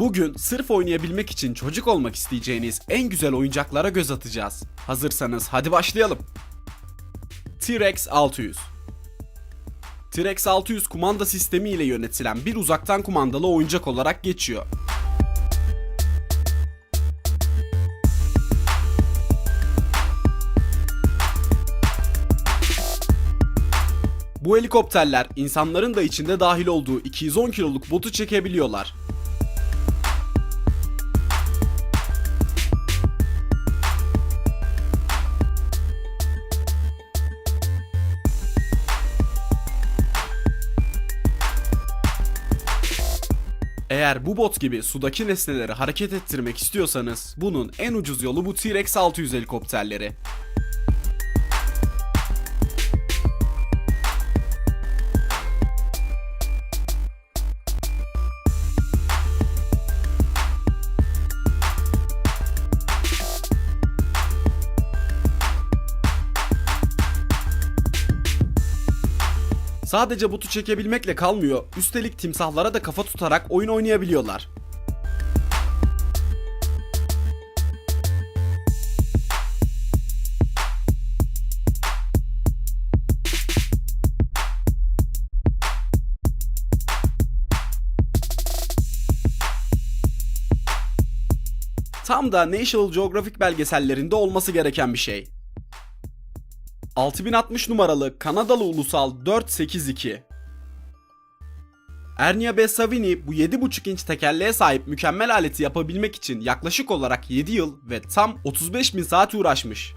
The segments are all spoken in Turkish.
Bugün sırf oynayabilmek için çocuk olmak isteyeceğiniz en güzel oyuncaklara göz atacağız. Hazırsanız hadi başlayalım. T-Rex 600 T-Rex 600 kumanda sistemi ile yönetilen bir uzaktan kumandalı oyuncak olarak geçiyor. Bu helikopterler insanların da içinde dahil olduğu 210 kiloluk botu çekebiliyorlar. Eğer bu bot gibi sudaki nesneleri hareket ettirmek istiyorsanız bunun en ucuz yolu bu T-Rex 600 helikopterleri. Sadece botu çekebilmekle kalmıyor, üstelik timsahlara da kafa tutarak oyun oynayabiliyorlar. Tam da National Geographic belgesellerinde olması gereken bir şey. 6060 numaralı Kanadalı ulusal 482. Ernia B. Savini bu 7.5 inç tekerleğe sahip mükemmel aleti yapabilmek için yaklaşık olarak 7 yıl ve tam 35 bin saat uğraşmış.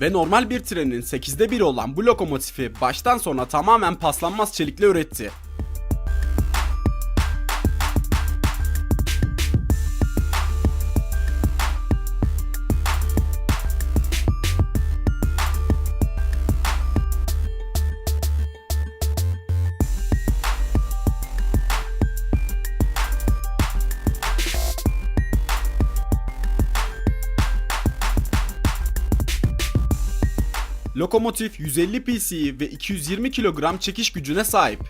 Ve normal bir trenin 8'de 1'i olan bu lokomotifi baştan sona tamamen paslanmaz çelikle üretti. Lokomotif 150 PC'yi ve 220 kilogram çekiş gücüne sahip.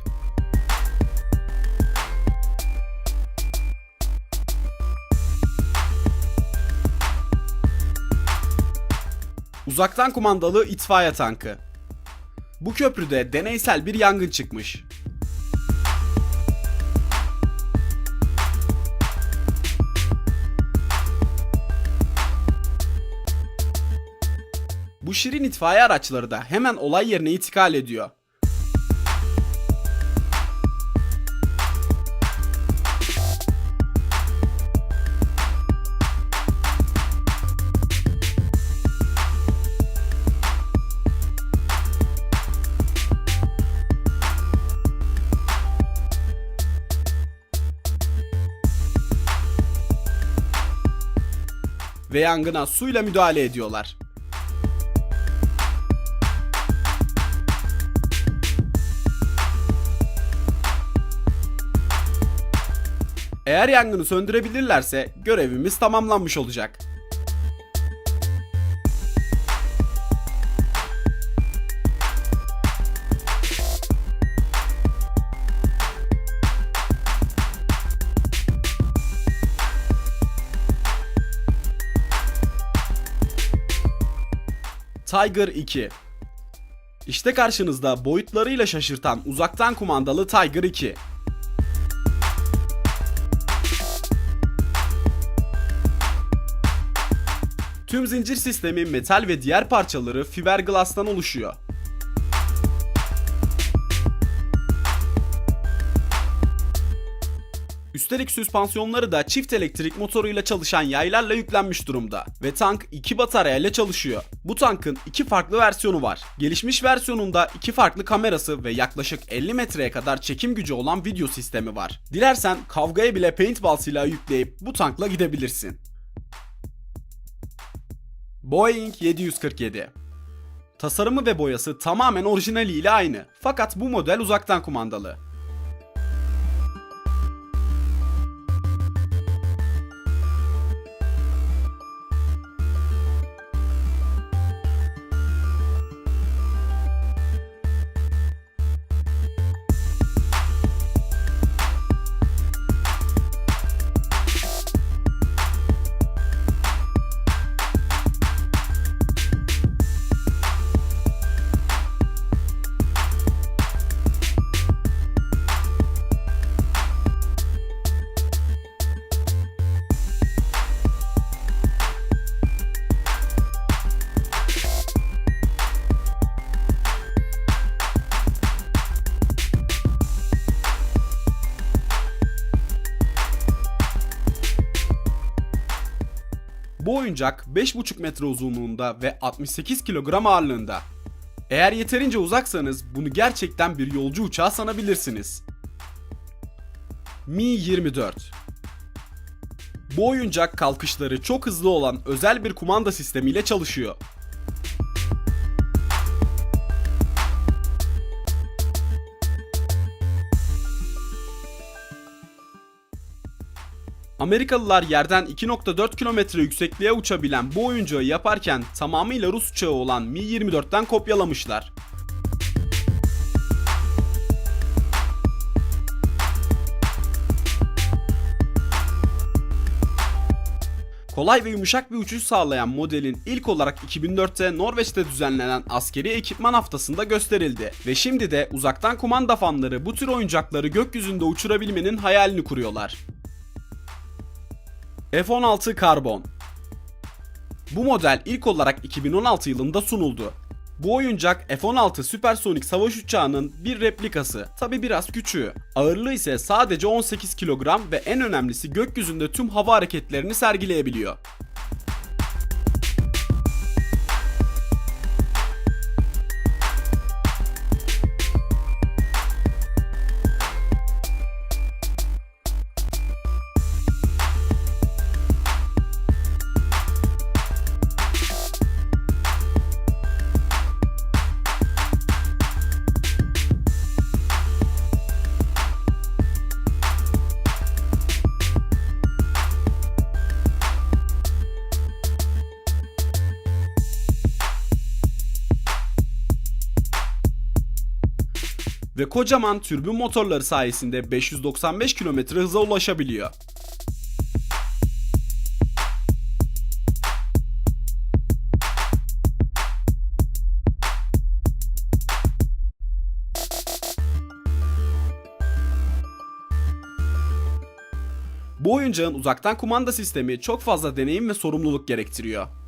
Uzaktan kumandalı itfaiye tankı. Bu köprüde deneysel bir yangın çıkmış. Bu şirin itfaiye araçları da hemen olay yerine intikal ediyor. Ve yangına suyla müdahale ediyorlar. Eğer yangını söndürebilirlerse görevimiz tamamlanmış olacak. Tiger 2 İşte karşınızda boyutlarıyla şaşırtan uzaktan kumandalı Tiger 2. Tüm zincir sistemi metal ve diğer parçaları fiberglass'tan oluşuyor. Üstelik süspansiyonları da çift elektrik motoruyla çalışan yaylarla yüklenmiş durumda ve tank iki bataryayla çalışıyor. Bu tankın iki farklı versiyonu var. Gelişmiş versiyonunda iki farklı kamerası ve yaklaşık 50 metreye kadar çekim gücü olan video sistemi var. Dilersen kavgaya bile paintball silahı yükleyip bu tankla gidebilirsin. Boeing 747 Tasarımı ve boyası tamamen orijinaliyle aynı. Fakat bu model uzaktan kumandalı. Oyuncak 5,5 metre uzunluğunda ve 68 kilogram ağırlığında. Eğer yeterince uzaksanız bunu gerçekten bir yolcu uçağı sanabilirsiniz. Mi 24 Bu oyuncak kalkışları çok hızlı olan özel bir kumanda sistemiyle çalışıyor. Amerikalılar yerden 2.4 kilometre yüksekliğe uçabilen bu oyuncağı yaparken tamamıyla Rus uçağı olan Mi-24'ten kopyalamışlar. Kolay ve yumuşak bir uçuş sağlayan modelin ilk olarak 2004'te Norveç'te düzenlenen askeri ekipman haftasında gösterildi ve şimdi de uzaktan kumanda fanları bu tür oyuncakları gökyüzünde uçurabilmenin hayalini kuruyorlar. F-16 Karbon Bu model ilk olarak 2016 yılında sunuldu. Bu oyuncak F-16 süpersonik savaş uçağının bir replikası. Tabi biraz küçüğü. Ağırlığı ise sadece 18 kilogram ve en önemlisi gökyüzünde tüm hava hareketlerini sergileyebiliyor. Ve kocaman türbün motorları sayesinde 595 km hıza ulaşabiliyor. Bu oyuncağın uzaktan kumanda sistemi çok fazla deneyim ve sorumluluk gerektiriyor.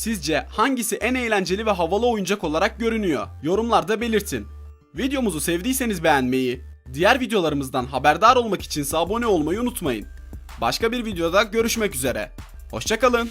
Sizce hangisi en eğlenceli ve havalı oyuncak olarak görünüyor? Yorumlarda belirtin. Videomuzu sevdiyseniz beğenmeyi, diğer videolarımızdan haberdar olmak için abone olmayı unutmayın. Başka bir videoda görüşmek üzere. Hoşçakalın.